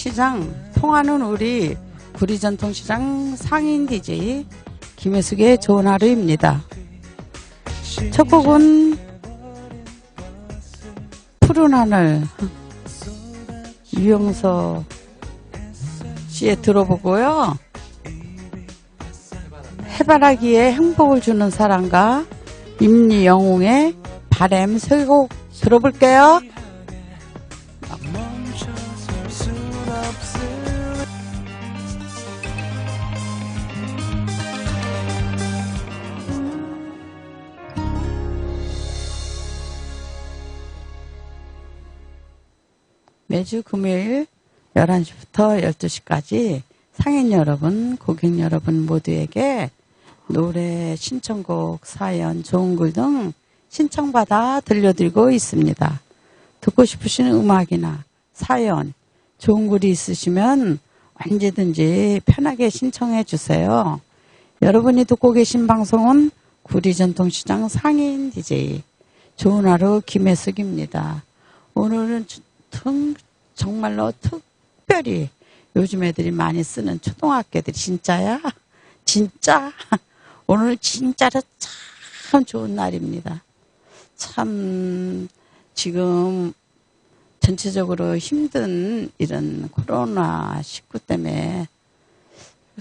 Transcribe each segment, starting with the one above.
시장 통하는 우리 구리전통시장 상인 DJ 김혜숙의 좋은 하루입니다. 첫 곡은 푸른 하늘 유영서 씨의 들어보고요. 해바라기에 행복을 주는 사랑과 임리영웅의 바램 세곡 들어볼게요. 매주 금요일 11시부터 12시까지 상인 여러분, 고객 여러분 모두에게 노래, 신청곡, 사연, 좋은 글 등 신청받아 들려드리고 있습니다. 듣고 싶으신 음악이나 사연, 좋은 글이 있으시면 언제든지 편하게 신청해 주세요. 여러분이 듣고 계신 방송은 구리전통시장 상인 DJ 좋은 하루 김혜숙입니다. 오늘은 정- 정말로 특별히 요즘 애들이 많이 쓰는 초등학교들이 진짜야? 진짜? 오늘 진짜로 참 좋은 날입니다. 참 지금 전체적으로 힘든 이런 코로나 19 때문에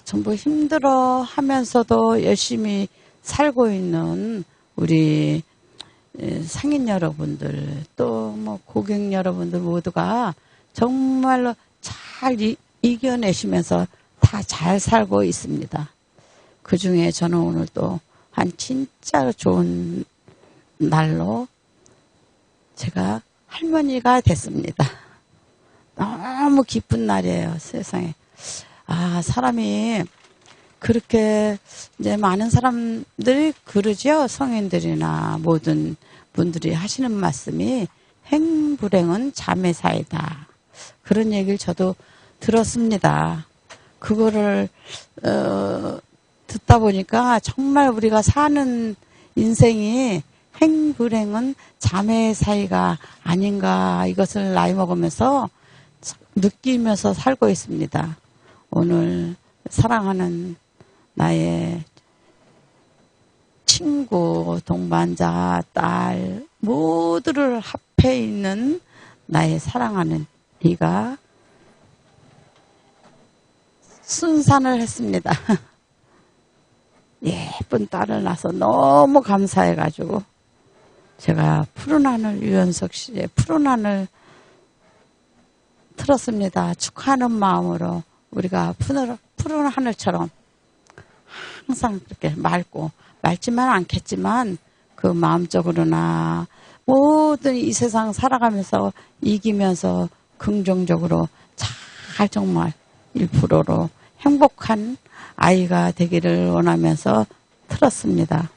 전부 힘들어 하면서도 열심히 살고 있는 우리 에, 상인 여러분들 또 뭐 고객 여러분들 모두가 정말로 잘 이, 이겨내시면서 다 잘 살고 있습니다. 그 중에 저는 오늘 또 한 진짜 좋은 날로 제가 할머니가 됐습니다. 너무 기쁜 날이에요, 세상에. 아, 사람이 그렇게 이제 많은 사람들이 그러죠. 성인들이나 모든 분들이 하시는 말씀이 행불행은 자매 사이다. 그런 얘기를 저도 들었습니다. 그거를 어, 듣다 보니까 정말 우리가 사는 인생이 행불행은 자매 사이가 아닌가 이것을 나이 먹으면서 느끼면서 살고 있습니다. 오늘 사랑하는 나의 친구, 동반자, 딸 모두를 합해 있는 나의 사랑하는 이가 순산을 했습니다. 예쁜 딸을 낳아서 너무 감사해가지고 제가 푸른 하늘 유연석 씨의 푸른 하늘 틀었습니다. 축하하는 마음으로 우리가 푸른 하늘처럼 항상 그렇게 맑고 맑지만 않겠지만 그 마음적으로나 모든 이 세상 살아가면서 이기면서 긍정적으로 잘 정말 1%로 행복한 아이가 되기를 원하면서 틀었습니다.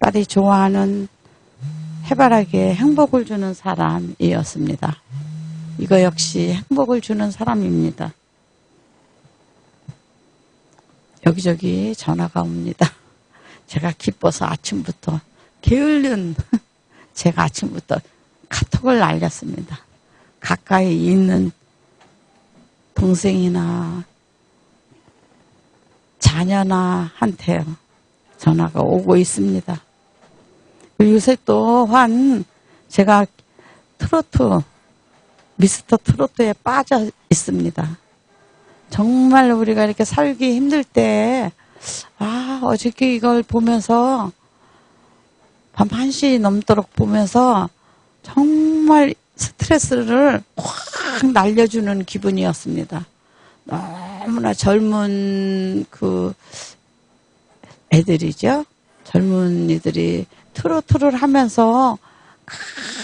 딸이 좋아하는 해바라기에 행복을 주는 사람이었습니다. 이거 역시 행복을 주는 사람입니다. 여기저기 전화가 옵니다. 제가 기뻐서 아침부터 게을른 제가 아침부터 카톡을 날렸습니다. 가까이 있는 동생이나 자녀나 한테 전화가 오고 있습니다. 요새 또한 제가 트로트 미스터 트로트에 빠져 있습니다. 정말 우리가 이렇게 살기 힘들 때, 아, 어저께 이걸 보면서 밤 1시 넘도록 보면서 정말 스트레스를 확 날려주는 기분이었습니다. 너무나 젊은 그 애들이죠. 젊은이들이 트로트를 하면서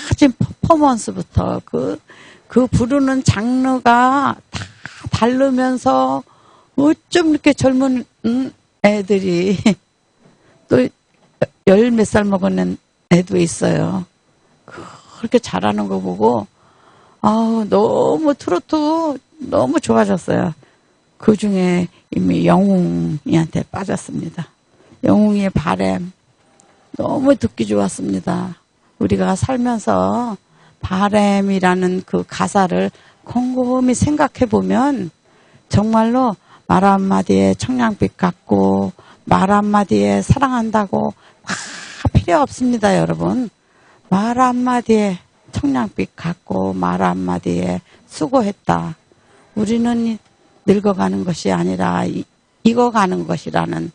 가진 퍼포먼스부터 그, 그 부르는 장르가 다 다르면서 어쩜 이렇게 젊은 음, 애들이 또 열 몇 살 먹은 애도 있어요. 그렇게 잘하는 거 보고 아 너무 트로트 너무 좋아졌어요. 그 중에 이미 영웅이한테 빠졌습니다. 영웅이의 바램 너무 듣기 좋았습니다. 우리가 살면서 바램이라는 그 가사를 곰곰이 생각해 보면 정말로 말 한마디에 청량빛 같고 말 한마디에 사랑한다고 다 필요 없습니다, 여러분. 말 한마디에 청량빛 같고 말 한마디에 수고했다. 우리는 늙어가는 것이 아니라 이- 익어가는 것이라는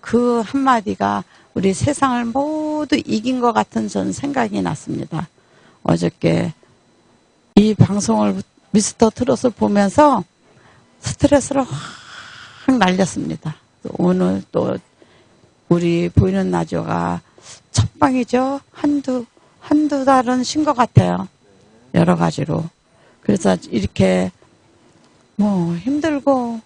그 한마디가 우리 세상을 모두 이긴 것 같은 전 생각이 났습니다. 어저께 이 방송을 미스터 트롯을 보면서 스트레스를 확 날렸습니다. 또 오늘 또 우리 보이는 라디오가 첫 방이죠. 한두 한두 달은 쉰 것 같아요. 여러 가지로. 그래서 이렇게 뭐 힘들고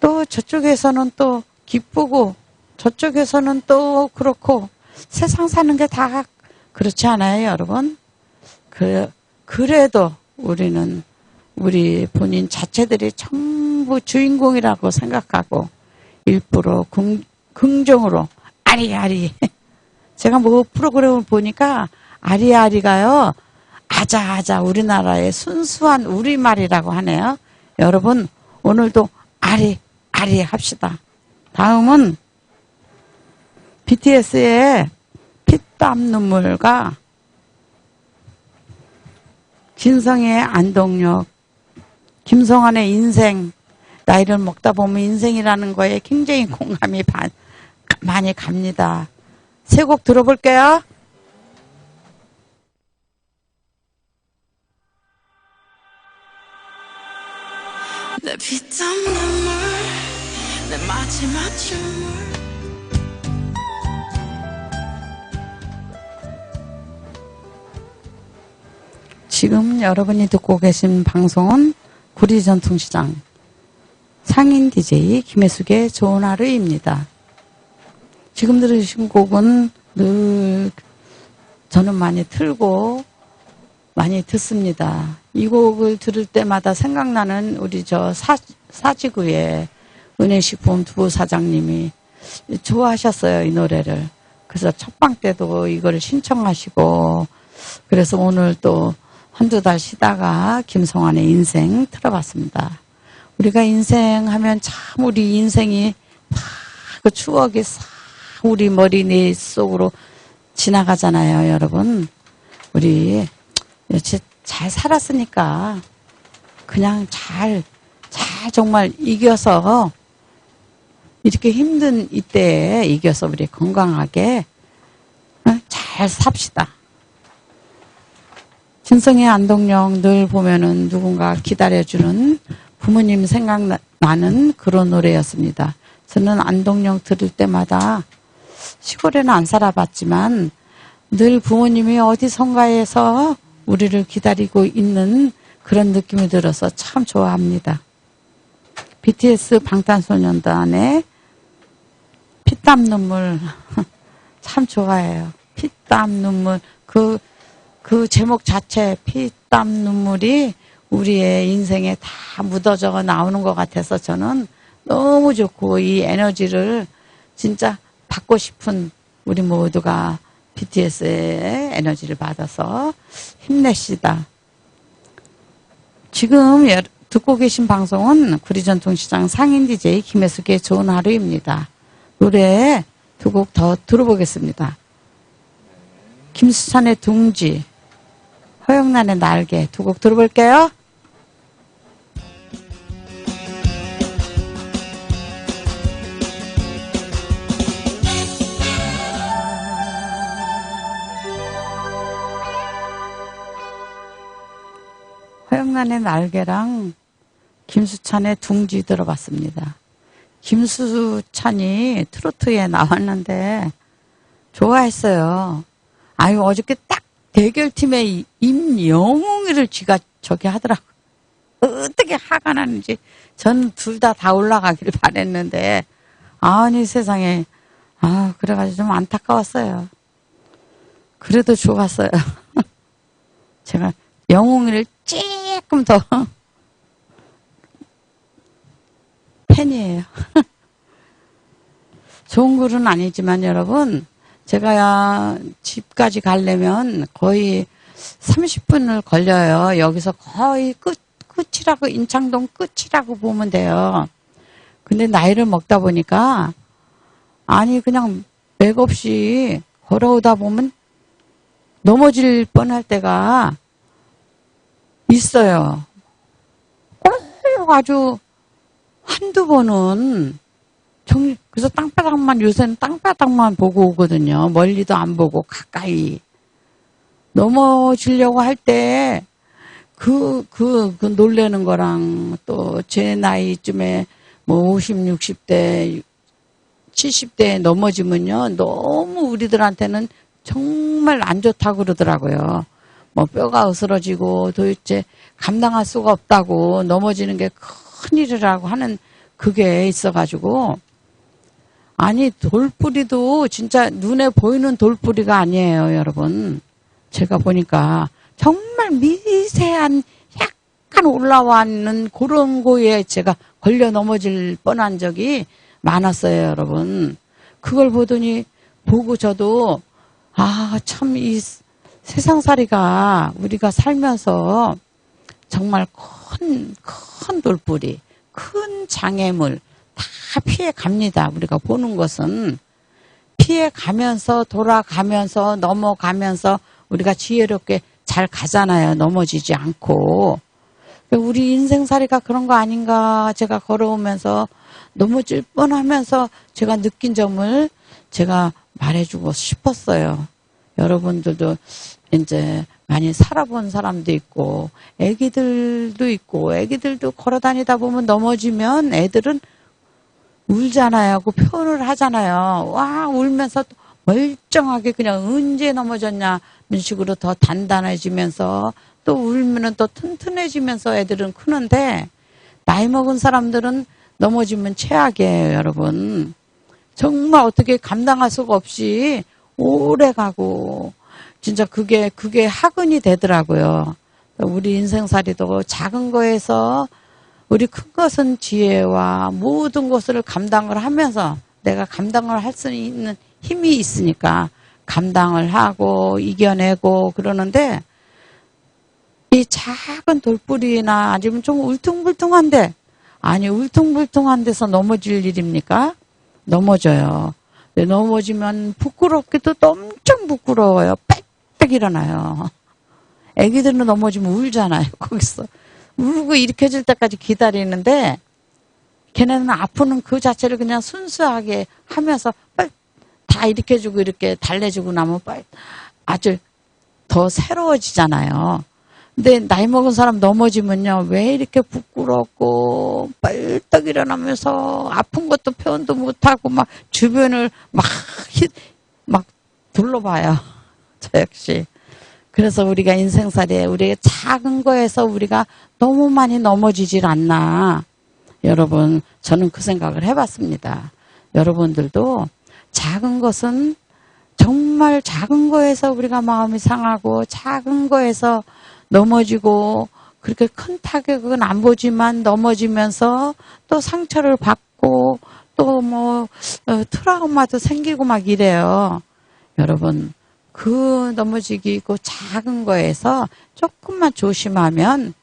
또 저쪽에서는 또 기쁘고 저쪽에서는 또 그렇고 세상 사는 게 다 그렇지 않아요, 여러분? 그, 그래도 우리는 우리 본인 자체들이 전부 주인공이라고 생각하고 일부러 긍, 긍정으로 아리아리. 제가 뭐 프로그램을 보니까 아리아리가요 아자아자 우리나라의 순수한 우리말이라고 하네요. 여러분 오늘도 아리 아리 합시다. 다음은 BTS의 피땀 눈물과 진성의 안동역, 김성환의 인생, 나이를 먹다 보면 인생이라는 거에 굉장히 공감이 반- 많이 갑니다. 세 곡 들어볼게요. 내 피땀 눈물 내 마지막 춤을 지금 여러분이 듣고 계신 방송은 구리 전통시장 상인 DJ 김혜숙의 좋은 하루입니다. 지금 들으신 곡은 늘 저는 많이 틀고 많이 듣습니다. 이 곡을 들을 때마다 생각나는 우리 저 사, 사지구의 은혜식품 두부 사장님이 좋아하셨어요, 이 노래를. 그래서 첫방 때도 이거를 신청하시고, 그래서 오늘 또 한두 달 쉬다가 김성환의 인생 틀어봤습니다. 우리가 인생 하면 참 우리 인생이 다 그 추억이 싹 우리 머리 내 속으로 지나가잖아요, 여러분. 우리 여태 잘 살았으니까 그냥 잘, 잘 정말 이겨서 이렇게 힘든 이때에 이겨서 우리 건강하게 어, 잘 삽시다. 진성의 안동역 늘 보면은 누군가 기다려주는 부모님 생각나는 그런 노래였습니다. 저는 안동역 들을 때마다 시골에는 안 살아봤지만 늘 부모님이 어디선가에서 우리를 기다리고 있는 그런 느낌이 들어서 참 좋아합니다. BTS 방탄소년단의 피땀 눈물 참 좋아해요. 피땀 눈물 그, 그 제목 자체 피땀 눈물이 우리의 인생에 다 묻어져 나오는 것 같아서 저는 너무 좋고 이 에너지를 진짜 받고 싶은 우리 모두가 BTS의 에너지를 받아서 힘내시다. 지금 여- 듣고 계신 방송은 구리전통시장 상인 DJ 김혜숙의 좋은 하루입니다. 노래 두 곡 더 들어보겠습니다. 김수찬의 둥지, 허영란의 날개 두 곡 들어볼게요. 허영란의 날개랑 김수찬의 둥지 들어봤습니다. 김수찬이 트로트에 나왔는데 좋아했어요. 아유 어저께 딱 대결팀의 이- 임영웅이를 쥐가 저기 하더라고. 어떻게 화가 나는지 전 둘 다다 올라가기를 바랬는데 아니 세상에 아 그래가지고 좀 안타까웠어요. 그래도 좋았어요. 제가 영웅이를 조금 더 팬이에요. 좋은 글은 아니지만 여러분 제가 집까지 가려면 거의 30분을 걸려요. 여기서 거의 끝 끝이라고, 인창동 끝이라고 보면 돼요. 근데 나이를 먹다 보니까, 아니, 그냥 맥없이 걸어오다 보면 넘어질 뻔할 때가 있어요. 꼭 아주 한두 번은 정, 그래서 땅바닥만 요새는 땅바닥만 보고 오거든요. 멀리도 안 보고 가까이 넘어지려고 할 때 그, 그, 그 놀래는 거랑 또 제 나이쯤에 뭐 50, 60대, 70대에 넘어지면요. 너무 우리들한테는 정말 안 좋다고 그러더라고요. 뭐 뼈가 으스러지고 도대체 감당할 수가 없다고 넘어지는 게 큰일이라고 하는 그게 있어가지고 아니 돌뿌리도 진짜 눈에 보이는 돌뿌리가 아니에요 여러분. 제가 보니까 정말 미세한 약간 올라와는 그런 거에 제가 걸려 넘어질 뻔한 적이 많았어요 여러분. 그걸 보더니 보고 저도 아 참 이 세상살이가 우리가 살면서 정말 큰, 큰 돌뿌리, 큰 장애물 다 피해 갑니다. 우리가 보는 것은 피해 가면서 돌아가면서 넘어가면서 우리가 지혜롭게 잘 가잖아요. 넘어지지 않고. 우리 인생살이가 그런 거 아닌가 제가 걸어오면서 넘어질 뻔하면서 제가 느낀 점을 제가 말해주고 싶었어요. 여러분들도 이제 많이 살아본 사람도 있고 애기들도 있고 애기들도 걸어 다니다 보면 넘어지면 애들은 울잖아요. 그 표현을 하잖아요. 와 울면서 또 멀쩡하게 그냥 언제 넘어졌냐 이런 식으로 더 단단해지면서 또 울면은 또 튼튼해지면서 애들은 크는데 나이 먹은 사람들은 넘어지면 최악이에요, 여러분. 정말 어떻게 감당할 수가 없이 오래 가고 진짜 그게 그게 학은이 되더라고요. 우리 인생살이도 작은 거에서 우리 큰 것은 지혜와 모든 것을 감당을 하면서 내가 감당을 할 수 있는 힘이 있으니까 감당을 하고 이겨내고 그러는데 이 작은 돌뿌리나 아니면 좀 울퉁불퉁한데 아니 울퉁불퉁한 데서 넘어질 일입니까? 넘어져요. 넘어지면 부끄럽기도 또 엄청 부끄러워요. 빽빽 일어나요. 애기들은 넘어지면 울잖아요. 거기서 울고 일으켜질 때까지 기다리는데 걔네는 아프는 그 자체를 그냥 순수하게 하면서 빨리 다 일으켜주고 이렇게 달래주고 나면 빨리 아주 더 새로워지잖아요. 근데 나이 먹은 사람 넘어지면요 왜 이렇게 부끄럽고 빨떡 일어나면서 아픈 것도 표현도 못하고 막 주변을 막막 둘러봐요. 저 역시. 그래서 우리가 인생살이에 우리의 작은 거에서 우리가 너무 많이 넘어지질 않나. 여러분, 저는 그 생각을 해봤습니다. 여러분들도 작은 것은 정말 작은 거에서 우리가 마음이 상하고 작은 거에서 넘어지고 그렇게 큰 타격은 안 보지만 넘어지면서 또 상처를 받고 또 뭐 트라우마도 생기고 막 이래요. 여러분 그 넘어지기 그 작은 거에서 조금만 조심하면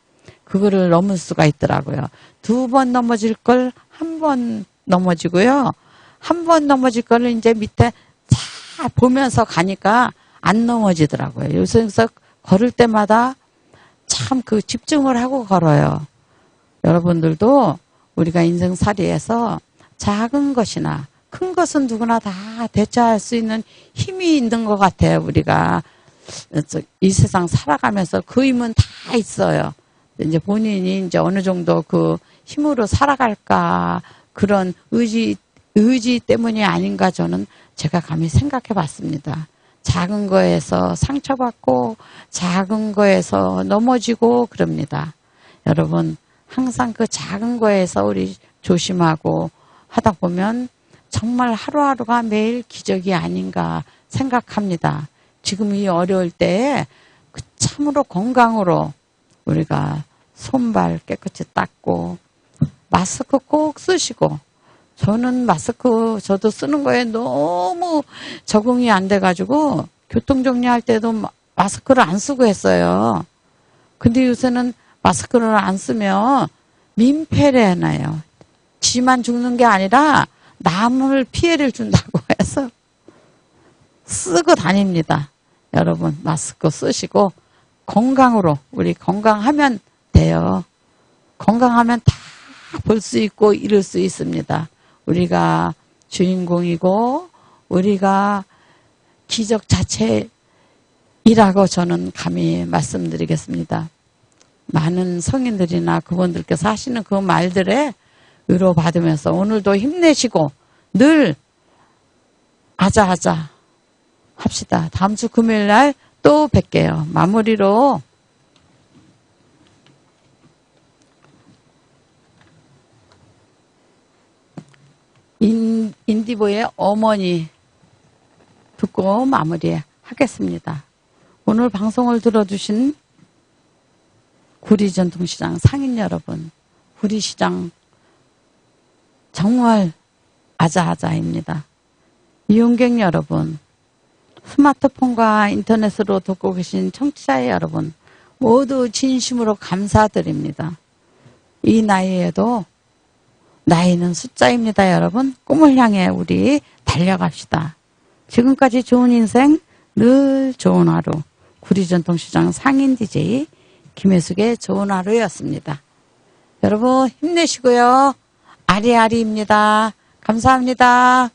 그거를 넘을 수가 있더라고요. 두 번 넘어질 걸 한 번 넘어지고요. 한 번 넘어질 거를 이제 밑에 차 보면서 가니까 안 넘어지더라고요. 요새서 걸을 때마다 참 그 집중을 하고 걸어요. 여러분들도 우리가 인생살이에서 작은 것이나 큰 것은 누구나 다 대처할 수 있는 힘이 있는 것 같아요. 우리가 이 세상 살아가면서 그 힘은 다 있어요. 이제 본인이 이제 어느 정도 그 힘으로 살아갈까 그런 의지 의지 때문이 아닌가 저는 제가 감히 생각해 봤습니다. 작은 거에서 상처받고 작은 거에서 넘어지고 그럽니다. 여러분 항상 그 작은 거에서 우리 조심하고 하다 보면 정말 하루하루가 매일 기적이 아닌가 생각합니다. 지금 이 어려울 때에 그 참으로 건강으로 우리가 손발 깨끗이 닦고 마스크 꼭 쓰시고 저는 마스크 저도 쓰는 거에 너무 적응이 안 돼가지고 교통정리할 때도 마스크를 안 쓰고 했어요. 근데 요새는 마스크를 안 쓰면 민폐를 나요. 지만 죽는 게 아니라 남을 피해를 준다고 해서 쓰고 다닙니다. 여러분 마스크 쓰시고 건강으로 우리 건강하면 돼요. 건강하면 다 볼 수 있고 이룰 수 있습니다. 우리가 주인공이고 우리가 기적 자체이라고 저는 감히 말씀드리겠습니다. 많은 성인들이나 그분들께서 하시는 그 말들에 위로 받으면서 오늘도 힘내시고 늘 아자아자 합시다. 다음 주 금요일 날 또 뵐게요. 마무리로 인, 인디보의 어머니 듣고 마무리 하겠습니다. 오늘 방송을 들어주신 구리전통시장 상인 여러분, 구리시장 정말 아자아자입니다. 이용객 여러분, 스마트폰과 인터넷으로 듣고 계신 청취자 여러분, 모두 진심으로 감사드립니다. 이 나이에도 나이는 숫자입니다, 여러분. 꿈을 향해 우리 달려갑시다. 지금까지 좋은 인생, 늘 좋은 하루. 구리전통시장 상인 DJ 김혜숙의 좋은 하루였습니다. 여러분 힘내시고요. 아리아리입니다. 감사합니다.